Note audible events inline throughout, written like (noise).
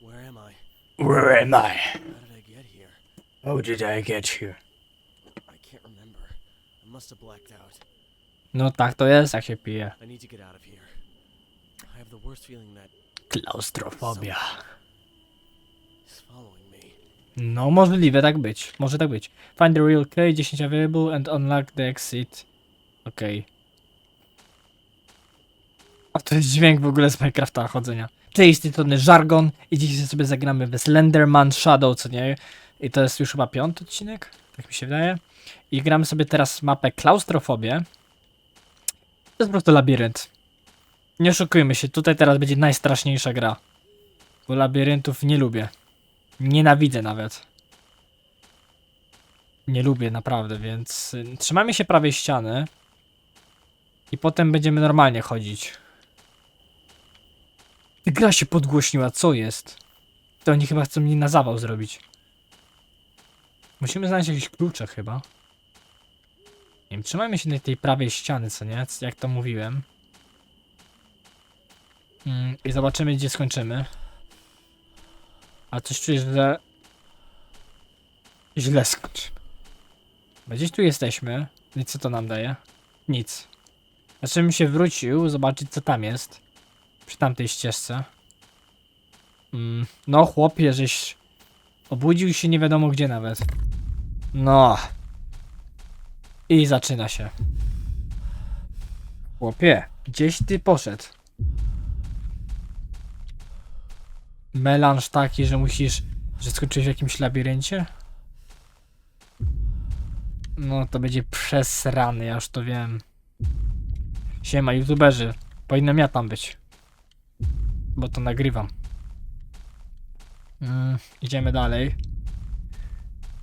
Where am I? Where am I? How did I get here? How did I get here? I can't remember. I must have blacked out. No tak to jest, jak się pije. I need to get out of here. I have the worst feeling that Klaustrofobia. is following me. No, możliwe tak być. Może tak być. Find the real key, 10 available and unlock the exit. Okej. A to jest dźwięk w ogóle z Minecrafta chodzenia. Cześć, strony Jargon i dzisiaj sobie zagramy w Slenderman Shadow, co nie? I to jest już chyba piąty odcinek, tak mi się wydaje. I gramy sobie teraz mapę Klaustrofobię. To jest po prostu labirynt. Nie oszukujmy się, tutaj teraz będzie najstraszniejsza gra. Bo labiryntów nie lubię. Nienawidzę nawet. Nie lubię naprawdę, więc y, trzymamy się prawej ściany. I potem będziemy normalnie chodzić. Gra się podgłośniła, co jest? To oni chyba chcą mnie na zawał zrobić. Musimy znaleźć jakieś klucze chyba. Nie wiem, trzymajmy się tej prawej ściany, co nie? Jak to mówiłem. Mm, I zobaczymy, gdzie skończymy. A coś czuję, że źle skończymy. Bo gdzieś tu jesteśmy. I co to nam daje? Nic. Znaczy bym się wrócił, zobaczyć co tam jest. Przy tamtej ścieżce. Mm, no chłopie, żeś obudził się nie wiadomo gdzie nawet. No. I zaczyna się. Chłopie, gdzieś ty poszedł. Melanż taki, że musisz, że skończyłeś w jakimś labiryncie? No to będzie przesrany, ja już to wiem. Siema, youtuberzy. Powinienem ja tam być. Bo to nagrywam. Mm, idziemy dalej.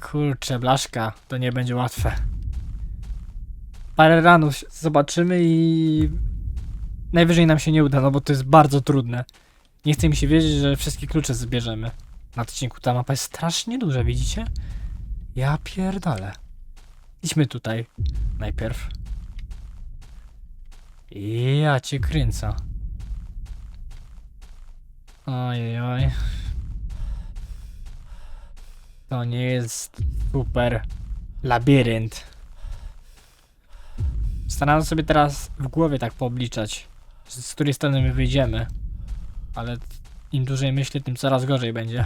Kurczę, blaszka, to nie będzie łatwe. Parę ranów zobaczymy i... Najwyżej nam się nie uda, no bo to jest bardzo trudne. Nie chce mi się wierzyć, że wszystkie klucze zbierzemy. Na odcinku ta mapa jest strasznie duża, widzicie? Ja pierdolę. Idźmy tutaj. Najpierw. Ja cię kręcę. Oj, oj. To nie jest super labirynt. Staram sobie teraz w głowie tak poobliczać, z z której strony my wyjdziemy. Ale im dłużej myślę, tym coraz gorzej będzie.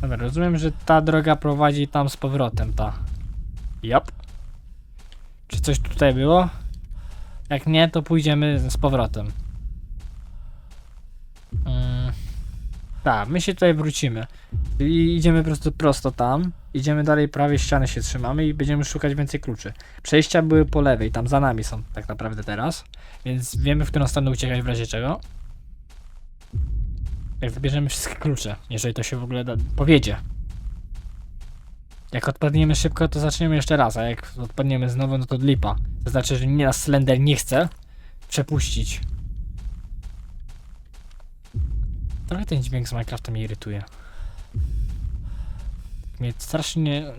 Dobra, rozumiem, że ta droga prowadzi tam z powrotem, ta. Jop. Czy coś tutaj było? Jak nie, to pójdziemy z powrotem. Mm. Tak, my się tutaj wrócimy. I idziemy po prostu prosto tam. Idziemy dalej, prawie ściany się trzymamy i będziemy szukać więcej kluczy. Przejścia były po lewej, tam za nami są tak naprawdę teraz. Więc wiemy, w którą stronę uciekać w razie czego. Jak wybierzemy wszystkie klucze, jeżeli to się w ogóle da, powiedzie. Jak odpadniemy szybko, to zaczniemy jeszcze raz, a jak odpadniemy znowu, no to lipa. To znaczy, że nie nas Slender nie chce przepuścić. Trochę ten dźwięk z Minecrafta mnie irytuje. Mnie strasznie...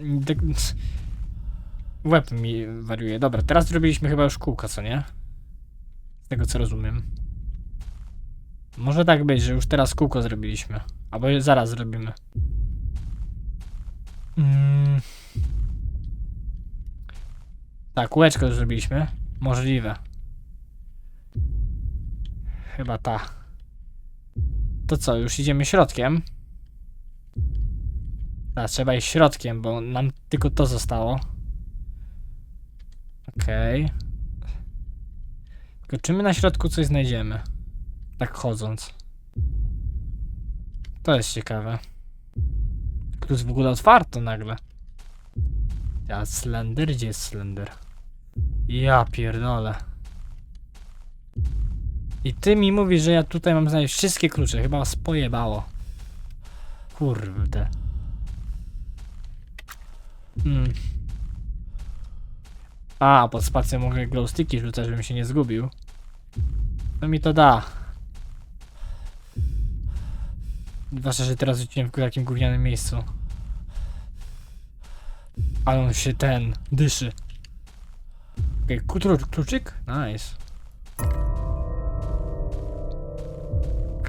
(laughs) Łeb mi wariuje. Dobra, teraz zrobiliśmy chyba już kółka, co nie? Z tego co rozumiem. Może tak być, że już teraz kółko zrobiliśmy. Albo zaraz zrobimy. Mm. Tak, kółeczko zrobiliśmy. Możliwe. Chyba ta. To co, już idziemy środkiem? Tak, trzeba iść środkiem, bo nam tylko to zostało. Okej. Tylko czy my na środku coś znajdziemy? Tak chodząc. To jest ciekawe. Tu jest w ogóle otwarto nagle. Ja Slender? Gdzie jest Slender? Ja pierdolę. I ty mi mówisz, że ja tutaj mam znaleźć wszystkie klucze. Chyba was pojebało. Kurde. Hmm. A, pod spacją mogę glowsticki rzucać, żebym się nie zgubił. To mi to da. Zwłaszcza, że teraz rzuciłem w takim gównianym miejscu. Ale on się ten dyszy. Okej, okay, kluczyk? Nice.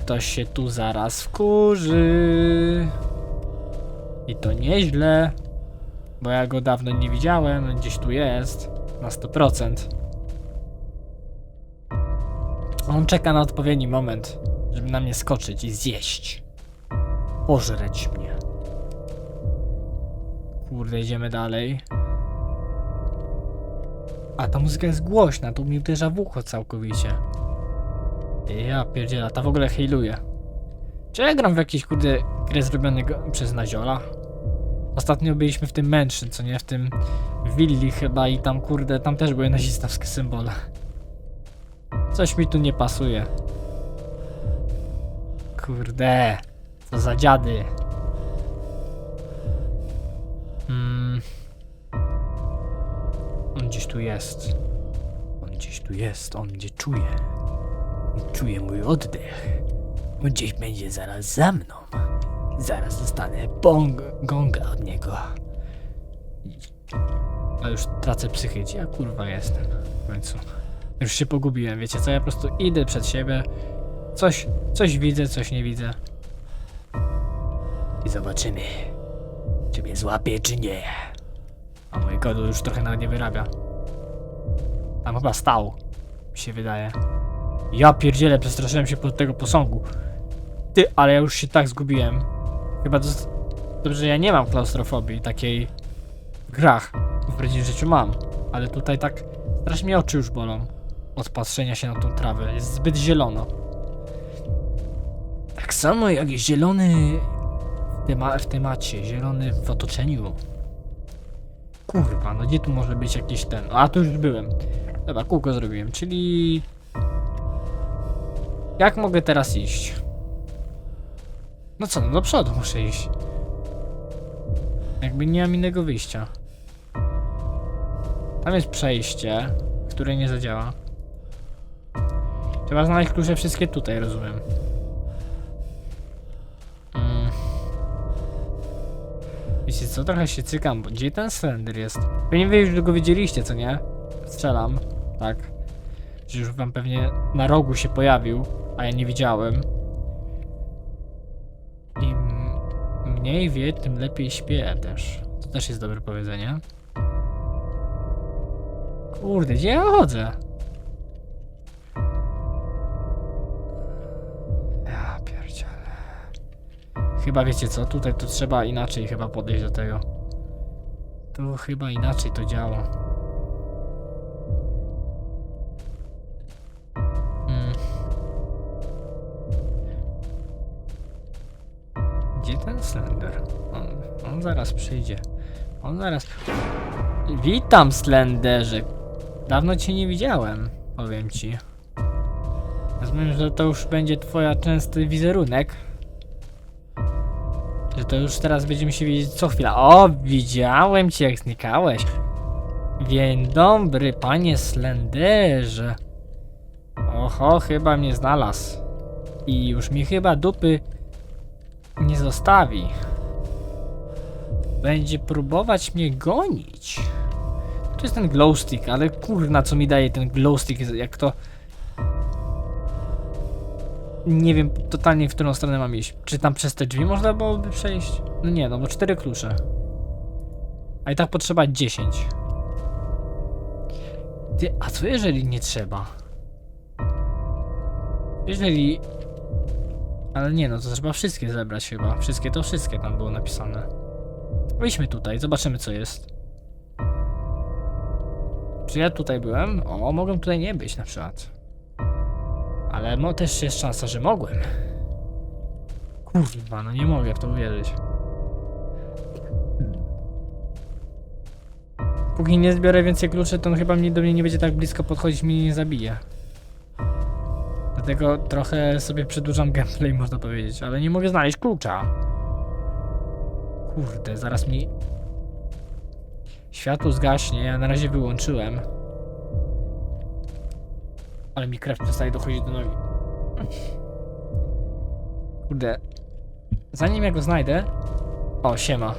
Ktoś się tu zaraz wkurzy. I to nieźle, bo ja go dawno nie widziałem, gdzieś tu jest, na 100%. On czeka na odpowiedni moment, żeby na mnie skoczyć i zjeść. Pożreć mnie. Kurde, idziemy dalej. A ta muzyka jest głośna, to mi uderza w ucho całkowicie. Ja pierdziela, ta w ogóle hejluje. Czy ja gram w jakieś kurde grę zrobionego przez Naziola? Ostatnio byliśmy w tym Mansion, co nie? W tym willi chyba i tam kurde, tam też były nazistowskie symbole. Coś mi tu nie pasuje. Kurde, co za dziady. Mm. On gdzieś tu jest. On gdzieś tu jest, on mnie czuje. On czuje mój oddech. Gdzieś będzie zaraz za mną. Zaraz dostanę bong gonga od niego. A już tracę psychę, gdzie ja kurwa jestem w końcu. Już się pogubiłem, wiecie co, ja po prostu idę przed siebie. Coś, coś widzę, coś nie widzę. I zobaczymy, czy mnie złapie, czy nie. A mój kodu już trochę nawet nie wyrabia. Tam chyba stał, mi się wydaje. Ja pierdzielę, przestraszyłem się pod tego posągu. Ty, ale ja już się tak zgubiłem. Chyba to... Dobrze, że ja nie mam klaustrofobii takiej w grach. W prawdziwym życiu mam. Ale tutaj tak strasznie mnie oczy już bolą. Od patrzenia się na tą trawę. Jest zbyt zielono. Tak samo jak zielony w, tema w temacie. Zielony w otoczeniu. Kurwa, no gdzie tu może być jakiś ten... A, tu już byłem. Dobra, kółko zrobiłem, czyli... Jak mogę teraz iść? No co, no do przodu muszę iść. Jakby nie mam innego wyjścia. Tam jest przejście, które nie zadziała. Trzeba znaleźć klucze wszystkie tutaj, rozumiem. Mm. Wiecie co, trochę się cykam, bo gdzie ten Slender jest? Pewnie wy już go widzieliście, co nie? Strzelam, tak. Że już wam pewnie na rogu się pojawił, a ja nie widziałem. Im mniej wie, tym lepiej śpię też. To też jest dobre powiedzenie. Kurde, gdzie ja chodzę? Ja pierdzielę. Chyba wiecie co, tutaj to trzeba inaczej chyba podejść do tego. Tu chyba inaczej to działa. Gdzie ten Slender? On, on zaraz przyjdzie. On zaraz... Witam Slenderze. Dawno cię nie widziałem, powiem ci. Rozumiem, że to już będzie twoja częsty wizerunek. Że to już teraz będziemy się widzieć co chwila. O, widziałem cię jak znikałeś. Dzień dobry, panie Slenderze. Oho, chyba mnie znalazł. I już mi chyba dupy zostawi. Będzie próbować mnie gonić. To jest ten glowstick, ale kurna co mi daje ten glowstick, jak to... Nie wiem totalnie w którą stronę mam iść. Czy tam przez te drzwi można byłoby przejść? No nie, no bo cztery klucze. A i tak potrzeba 10. Ty, a co jeżeli nie trzeba? Jeżeli... Ale nie no, to trzeba wszystkie zebrać chyba. Wszystkie to wszystkie tam było napisane. Wejdźmy tutaj, zobaczymy co jest. Czy ja tutaj byłem? O, mogłem tutaj nie być na przykład. Ale mo też jest szansa, że mogłem. Kurwa, no nie mogę w to uwierzyć. Póki nie zbiorę więcej kluczy, to on chyba mnie, do mnie nie będzie tak blisko podchodzić, mnie nie zabije. Dlatego trochę sobie przedłużam gameplay, można powiedzieć, ale nie mogę znaleźć klucza. Kurde, zaraz mi światło zgaśnie, ja na razie wyłączyłem. Ale mi krew przestaje dochodzić do nogi. Kurde. Zanim ja go znajdę... O, siema.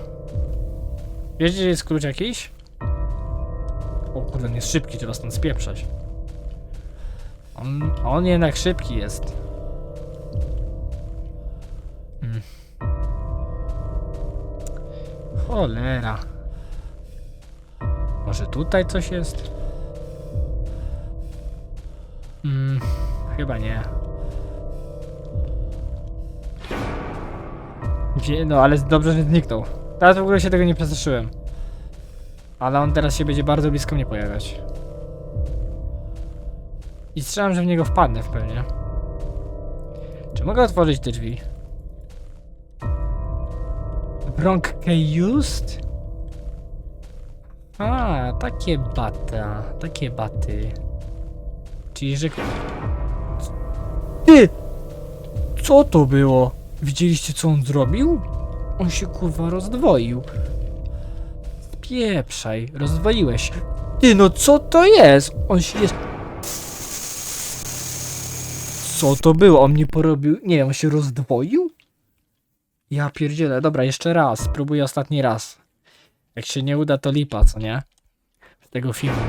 Wiecie, że jest klucz jakiś? O kurde, on jest szybki, trzeba stąd spieprzać. On, on jednak szybki jest. Hmm. Cholera. Może tutaj coś jest? Hmm, chyba nie. Wie, no ale dobrze, że zniknął. Teraz w ogóle się tego nie przestraszyłem. Ale on teraz się będzie bardzo blisko mnie pojawiać. I strzelam, że w niego wpadnę w pewnie. Czy mogę otworzyć te drzwi? Bronk used? A, takie bata, takie baty. Czyli, że... Ty! Co to było? Widzieliście, co on zrobił? On się kurwa rozdwoił. Pieprzaj, rozdwoiłeś. Ty, no co to jest? On się jest... Co to było? On mnie porobił... Nie wiem, on się rozdwoił? Ja pierdzielę. Dobra, jeszcze raz. Spróbuję ostatni raz. Jak się nie uda, to lipa, co nie? Z tego filmu.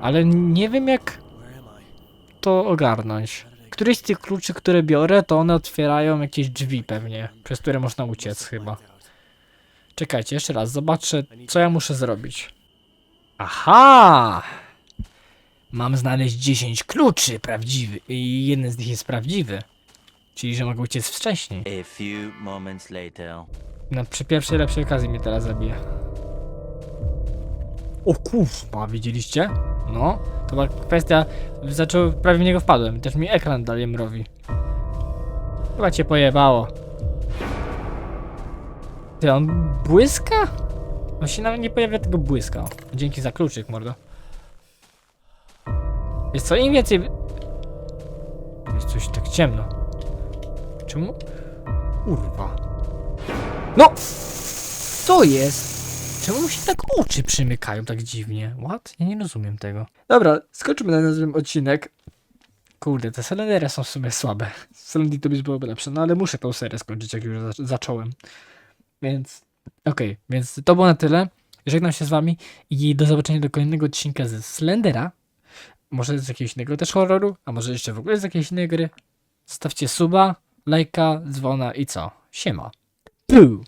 Ale nie wiem, jak to ogarnąć. Któryś z tych kluczy, które biorę, to one otwierają jakieś drzwi pewnie, przez które można uciec chyba. Czekajcie, jeszcze raz, zobaczę, co ja muszę zrobić. Aha! Mam znaleźć 10 kluczy prawdziwy i jeden z nich jest prawdziwy. Czyli, że mogę uciec wcześniej. A few moments later. No, przy pierwszej lepszej okazji mnie teraz zabije. O kurwa, widzieliście? No, to była kwestia... Zaczął, prawie w niego wpadłem, też mi ekran dalej mrowi. Chyba cię pojebało. Ty, on błyska? On się nawet nie pojawia tego błyska. Dzięki za kluczyk, mordo. Jest co, im więcej... Jest coś tak ciemno. Czemu? Kurwa. No! Co jest? Czemu mu się tak oczy przymykają tak dziwnie? What? Ja nie rozumiem tego. Dobra, skończymy na naszym odcinek. Kurde, te Selendery są w sumie słabe. Selendy to byś byłoby lepsze, no ale muszę tą serię skończyć, jak już za- zacząłem. Więc, okej, więc to było na tyle. Żegnam się z wami i do zobaczenia do kolejnego odcinka ze Slendera. Może z jakiegoś innego też horroru, a może jeszcze w ogóle z jakiejś innej gry. Zostawcie suba, lajka, dzwona i co? Siema. Puu!